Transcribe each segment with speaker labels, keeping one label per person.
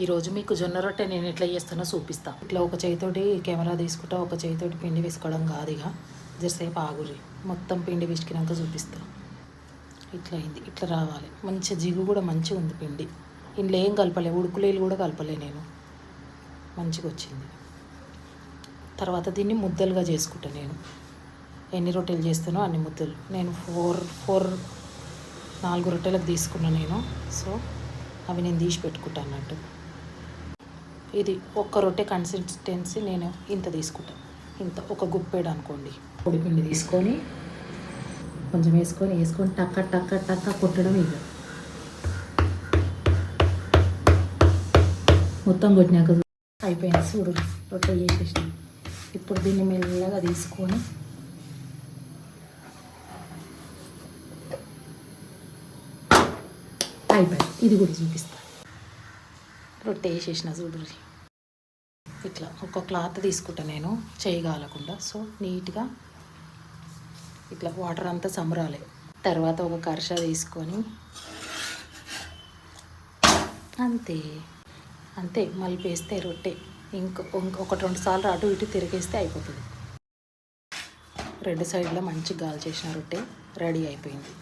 Speaker 1: ఈరోజు మీకు జొన్న రొట్టె నేను ఎట్లా చేస్తానో చూపిస్తా. ఇట్లా ఒక చేయితోటి కెమెరా తీసుకుంటా ఒక చేయితోటి పిండి వేసుకోవడం కాదు ఇక. జరసేపు ఆగురి మొత్తం పిండి విసికినాక చూపిస్తా. ఇట్లా అయింది. ఇట్లా రావాలి. మంచి జిగు కూడా మంచిగా ఉంది పిండి. ఇంట్లో ఏం కలపలే ఉడుకులేలు కూడా కలపలే నేను. మంచిగా వచ్చింది. తర్వాత దీన్ని ముద్దలుగా చేసుకుంటా నేను. ఎన్ని రొట్టెలు చేస్తానో అన్ని ముద్దలు. నేను ఫోర్ ఫోర్ నాలుగు రొట్టెలకు తీసుకున్నా నేను. సో అవి నేను తీసి పెట్టుకుంటా అన్నట్టు. ఇది ఒక్క రొట్టె కన్సిస్టెన్సీ నేను ఇంత తీసుకుంటాను ఇంత ఒక గుప్పెడు అనుకోండి. పొడిపిండి తీసుకొని కొంచెం వేసుకొని వేసుకొని టక్క టక్క టక్క కొట్టడం ఇక. మొత్తం కొట్టినాక అయిపోయింది చూడు రొట్టె చేసేసిన ఇప్పుడు దీన్ని మెల్లగా తీసుకొని అయిపోయింది. ఇది కూడా చూపిస్తాను రొట్టె వేసేసిన చూడు ఇట్లా ఒక క్లాత్ తీసుకుంటా నేను చేయగాలకుండా. సో నీట్గా ఇట్లా వాటర్ అంతా సమరాలి. తర్వాత ఒక కర్ష తీసుకొని అంతే. అంతే మలిపేస్తే రొట్టె. ఇంకో ఒకటి రెండు సార్లు అటు ఇటు తిరిగేస్తే అయిపోతుంది. రెండు సైడ్లో మంచి గాలి చేసిన రొట్టె రెడీ అయిపోయింది.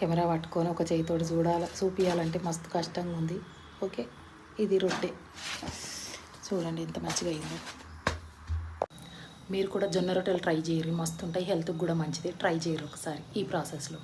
Speaker 1: కెమెరా పట్టుకొని ఒక చేయితోటి చూడాల చూపించాలంటే మస్తు కష్టంగా ఉంది. ఓకే ఇది రొట్టె. చూడండి ఎంత మంచిగా అయిందో. మీరు కూడా జొన్న రొట్టెలు ట్రై చేయరు మస్తు ఉంటాయి హెల్త్కి కూడా మంచిది. ట్రై చేయరు ఒకసారి ఈ ప్రాసెస్లో.